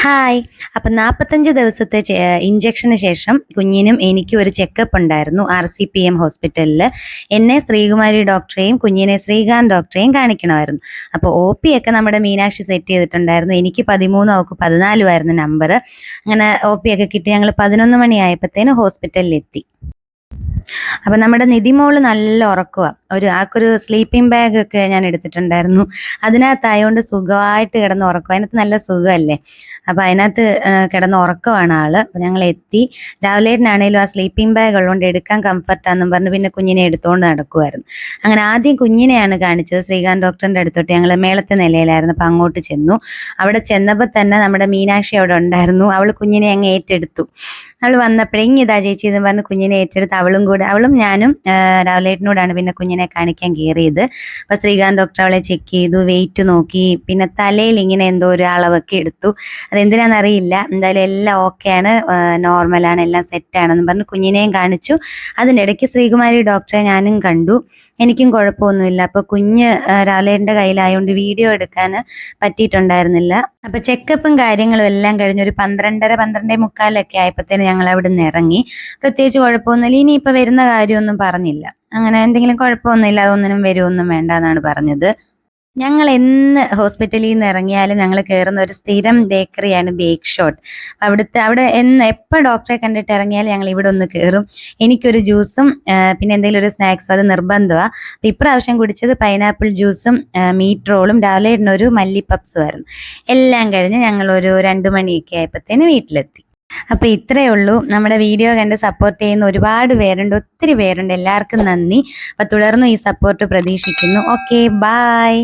Hi. അപ്പം നാൽപ്പത്തഞ്ച് ദിവസത്തെ ഇഞ്ചക്ഷന് ശേഷം കുഞ്ഞിനും എനിക്കും ഒരു ചെക്കപ്പ് ഉണ്ടായിരുന്നു ആർ സി പി എം ഹോസ്പിറ്റലിൽ. എന്നെ ശ്രീകുമാരി ഡോക്ടറെയും കുഞ്ഞിനെ ശ്രീകാന്ത് ഡോക്ടറെയും കാണിക്കണമായിരുന്നു. അപ്പോൾ ഒ പി ഒക്കെ നമ്മുടെ മീനാക്ഷി സെറ്റ് ചെയ്തിട്ടുണ്ടായിരുന്നു. എനിക്ക് പതിമൂന്ന് അവൾക്ക് പതിനാലും ആയിരുന്നു നമ്പർ. അങ്ങനെ ഒ പി ഒക്കെ കിട്ടി. ഞങ്ങൾ പതിനൊന്ന് ഹോസ്പിറ്റലിൽ എത്തി അപ്പം നമ്മുടെ നിധിമോൾ നല്ല ഉറക്കുക ഒരു ആക്കൊരു സ്ലീപ്പിംഗ് ബാഗ് ഒക്കെ ഞാൻ എടുത്തിട്ടുണ്ടായിരുന്നു. അതിനകത്തായതുകൊണ്ട് സുഖമായിട്ട് കിടന്ന് ഉറക്കും. അതിനകത്ത് നല്ല സുഖമല്ലേ? അപ്പം അതിനകത്ത് കിടന്ന് ഉറക്കമാണ് ആൾ. അപ്പം ഞങ്ങൾ എത്തി. രാവിലേട്ടനാണേലും ആ സ്ലീപ്പിംഗ് ബാഗ് ഉള്ളതുകൊണ്ട് എടുക്കാൻ കംഫർട്ടാന്നും പറഞ്ഞ് പിന്നെ കുഞ്ഞിനെ എടുത്തുകൊണ്ട് നടക്കുമായിരുന്നു അങ്ങനെ ആദ്യം കുഞ്ഞിനെയാണ് കാണിച്ചത്. ശ്രീകാന്ത് ഡോക്ടറിന്റെ അടുത്തോട്ട് ഞങ്ങൾ മേളത്തെ നിലയിലായിരുന്നു. അപ്പം അങ്ങോട്ട് ചെന്നു. അവിടെ ചെന്നപ്പോൾ തന്നെ നമ്മുടെ മീനാക്ഷി അവിടെ ഉണ്ടായിരുന്നു. അവൾ കുഞ്ഞിനെ അങ്ങ് ഏറ്റെടുത്തു. അവൾ വന്നപ്പോഴേ ഇതാ ചേച്ചി എന്ന് പറഞ്ഞ് കുഞ്ഞിനെ ഏറ്റെടുത്ത് അവളും കൂടെ അവളും ഞാനും രാവിലെ രാവിലേട്ടനോടാണ് പിന്നെ കുഞ്ഞിനെ കാണിക്കാൻ കയറിയത് അപ്പോൾ ശ്രീകാന്ത് ഡോക്ടർ അവളെ ചെക്ക് ചെയ്തു വെയിറ്റ് നോക്കി പിന്നെ തലയിൽ ഇങ്ങനെ എന്തോ ഒരു അളവൊക്കെ എടുത്തു. അതെന്തിനാണെന്നറിയില്ല എന്തായാലും എല്ലാം ഓക്കെ ആണ്. നോർമൽ ആണ്. എല്ലാം സെറ്റ് ആണെന്ന് പറഞ്ഞ് കുഞ്ഞിനെയും കാണിച്ചു. അതിനിടയ്ക്ക് ശ്രീകുമാരി ഡോക്ടറെ ഞാനും കണ്ടു. എനിക്കും കുഴപ്പമൊന്നുമില്ല. അപ്പോൾ കുഞ്ഞ് രാലേന്റെ കയ്യിലായതുകൊണ്ട് വീഡിയോ എടുക്കാൻ പറ്റിയിട്ടുണ്ടായിരുന്നില്ല. അപ്പോൾ ചെക്കപ്പും കാര്യങ്ങളും എല്ലാം കഴിഞ്ഞ് ഒരു പന്ത്രണ്ടര പന്ത്രണ്ടേ മുക്കാലൊക്കെ ആയപ്പോഴത്തേന് ഞങ്ങൾ അവിടെ നിന്ന് ഇറങ്ങി. പ്രത്യേകിച്ച് കുഴപ്പമൊന്നുമില്ല. ഇനിയിപ്പോൾ വരുന്ന കാര്യമൊന്നും പറഞ്ഞില്ല. അങ്ങനെ എന്തെങ്കിലും കുഴപ്പമൊന്നുമില്ല അതൊന്നിനും വരുമൊന്നും വേണ്ട എന്നാണ് പറഞ്ഞത്. ഞങ്ങൾ എന്ന് ഹോസ്പിറ്റലിൽ നിന്ന് ഇറങ്ങിയാലും ഞങ്ങൾ കയറുന്ന ഒരു സ്ഥിരം ബേക്കറിയാണ് ബേക്ക് ഷോട്ട്. അവിടുത്തെ അവിടെ എന്ന് എപ്പോൾ ഡോക്ടറെ കണ്ടിട്ട് ഇറങ്ങിയാലും ഞങ്ങൾ ഇവിടെ ഒന്ന് കയറും എനിക്കൊരു ജ്യൂസും പിന്നെ എന്തെങ്കിലും ഒരു സ്നാക്സും അത് നിർബന്ധമാണ് അപ്പം ഇപ്രാവശ്യം കുടിച്ചത് പൈനാപ്പിൾ ജ്യൂസും മീറ്റ് റോളും രാവിലെ ഒരു മല്ലി ആയിരുന്നു. എല്ലാം കഴിഞ്ഞ് ഞങ്ങൾ ഒരു രണ്ട് മണിയൊക്കെ ആയപ്പോഴത്തേന് വീട്ടിലെത്തി. അപ്പോൾ ഇത്രയേ ഉള്ളൂ. നമ്മുടെ വീഡിയോ കണ്ട് സപ്പോർട്ട് ചെയ്യുന്ന ഒരുപാട് പേരുണ്ട്. ഒത്തിരി പേരുണ്ട്. എല്ലാവർക്കും നന്ദി. അപ്പോൾ തുടർന്നും ഈ സപ്പോർട്ട് പ്രതീക്ഷിക്കുന്നു. Okay bye